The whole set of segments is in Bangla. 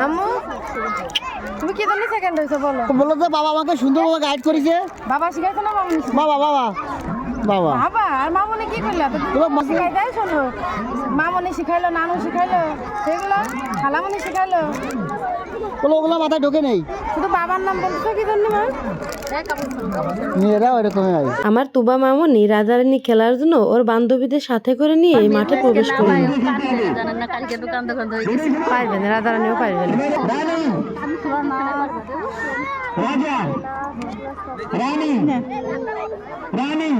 আম্মু তুমি কি জন্য সেকেন্ড হইছো বলো। বলো তো বাবা আমাকে সুন্দরভাবে গাইড করেছে। বাবা শিখাইছে না মামনি বাবা বাবা বাবা। বাবা আর মামনি কি করল? তো মা- শিখাই দেয় শোনো মামনি শিখাইলো নানু শিখাইলো সেগুলো খালামনি শিখাইলো। বলো ওগুলো মাথায় ঢোকে নেই। শুধু বাবার নাম বলছো কি জন্য মা? মেয়েরা ওইরকমই আমার তুবা মামনি রাজারানী খেলার জন্য ওর বান্ধবীদের সাথে করে নিয়ে এই মাঠে প্রবেশ করল। পারবেন রাজারানিও পারবেন রাজা রানী রানী।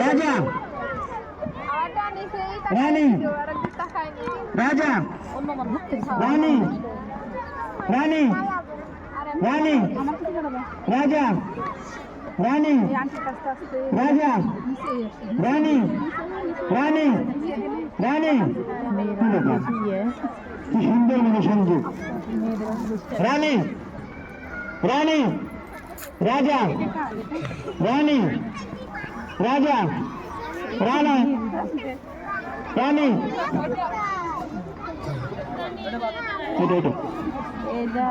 রাজা রানী রাজা রানী রানী রানী রাজা রানী রাজা রানী রানী রানী কি সুন্দর মানে সংযোগ রানী রানী রাজা রানী রাজা রানা রানী। এটা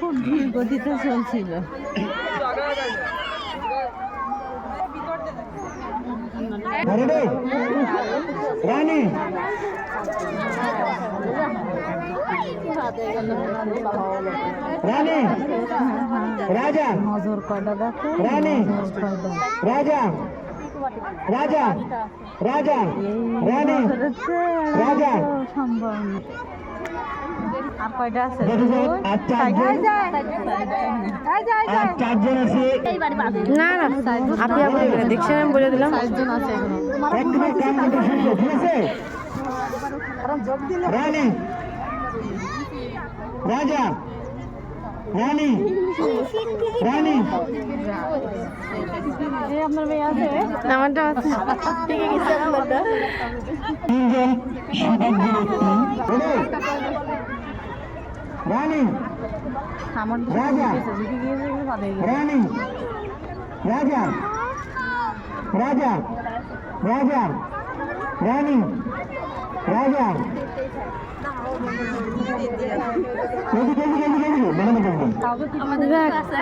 খুব ধীর গতিতে চলছিল। রেডি রানী। রানী। রাজা। নজর কয়টা দেখো রানী। রাজা। রাজা রাজা রানী রাজা। আর কয়টা আছে? আর চারজন? আছে? না না আপনি আপনি বলে দেখছেন আমি বলে দিলাম। শুনব ঠিক আছে? রানী রাজা রানী রানী আমারটা আছে। তিনজন সৌভাগ্য ব্যক্তি Ready? রানী রাজা রানী রাজা রাজা রাজা রানী রাজা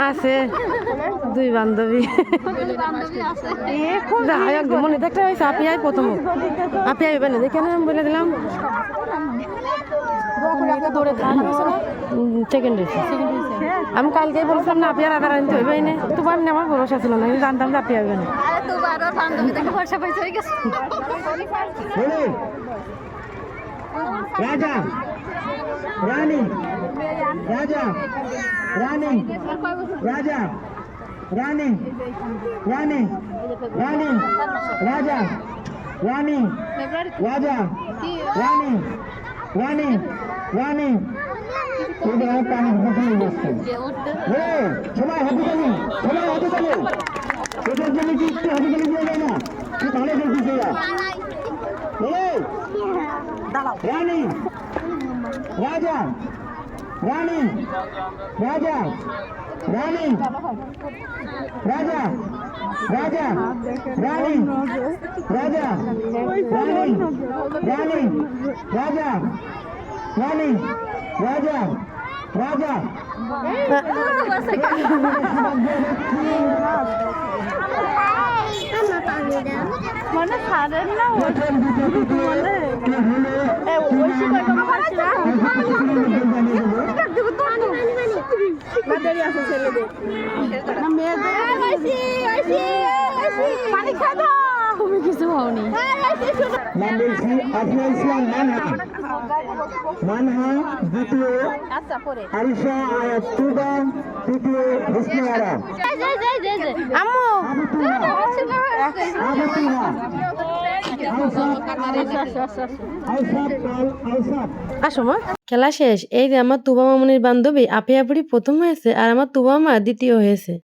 আছে দুই বান্ধবী। মনে দেখতে হয়েছে আপনি আই প্রথম। আপনি আইবেন না দেখে আমি বলে দিলাম। সেকেন্ড আমি কালকেই বলছিলাম না আপনি আর আধার আনতে হইবেই না। তোমার আমার ভরসা ছিল না আমি জানতাম যে আপনি Ready? রাজা রানী, রাজা রানী রাজা, রানী রানী রানী, রাজা রানী রাজা, রানী রানী রানী। এবার পানি বোতলে বসছে সবাই হাতে তালি সবাই হাতে তালি রাজা রানী রাজা রানী রাজা রাজা রানী রাজা রানী রানী রাজা রানী রাজা রাজা মানে সারেন না তুমি কিছু হওনি নাম বলছি আফিয়া ইসলাম মানহা মানহা দ্বিতীয় আরিশা আয়াত আসো খেলা শেষ, এই যে আমার তুবা মামনির বান্ধবী, আপে আপড়ি প্রথম হয়েছে আর আমার তুবা মা দ্বিতীয় হয়েছে।